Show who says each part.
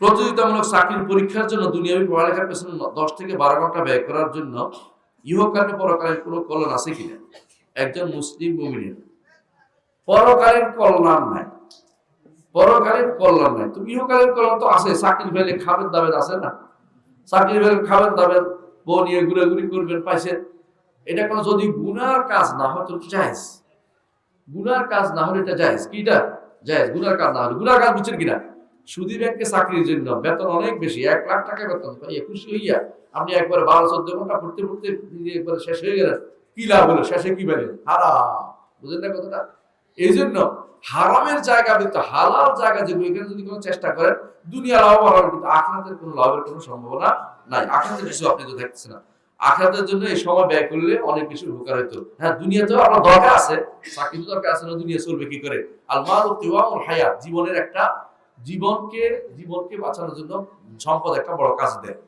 Speaker 1: প্রতিযোগিতামূলক চাকরির পরীক্ষার জন্য দুনিয়াবী পড়ালেখার পেছনে দশ থেকে বারো ঘণ্টা ব্যয় করার জন্য ইহকালীন পরকালীন কোনো কল্যাণ আছে কিনা? একজন মুসলিম মুমিনের। পরকালীন কল্যাণ নাই। পরকালীন কল্যাণ নাই। তুমি ইহকালীন কল্যাণ তো আছে। চাকরি ফেলে খাবেন দাবেন আছে না? চাকরি ফেলে খাবেন দাবেন বউ নিয়ে ঘুরাঘুরি করবেন, পাইছেন। এটা কোনো যদি গুনার কাজ না হয় তো জায়েজ। গুনার কাজ না হলে এটা জায়েজ। কি এটা জায়েজ। গুনার কাজ না হলে। গুনার কাজ বুঝছেন কিনা? সুদী ব্যাংকে চাকরির জন্য বেতন অনেক বেশি, এক লাখ টাকা বেতন খুশি হইয়া আপনি একবারে বারো চোদ্দ ঘণ্টা পড়তে পড়তে একবারে শেষ হয়ে গেলেন। কি লাভ হলো? শেষে কি পেলেন? হারা বুঝলেন না কথাটা? এই জন্য হারামের জায়গা কিন্তু হালাল জায়গা যেগুলো, এখানে যদি কোনো চেষ্টা করেন, দুনিয়া লাভবান হবে, কিন্তু আখরাতের কোনো লাভের কোনো সম্ভাবনা নাই। আখরাতের কিছু আপনি তো দেখতেছেন না। আখরাতের জন্য এই সময় ব্যয় করলে অনেক কিছু উপকার হইতো। হ্যাঁ দুনিয়াতেও আপনার দরকার আছে চাকরি তো দরকার আছে, না দুনিয়া চলবে কি করে? আল মাল তিওয়ামুল হায়াত, জীবনের একটা জীবনকে জীবনকে বাঁচানোর জন্য সম্পদ একটা বড় কাজ দেয়।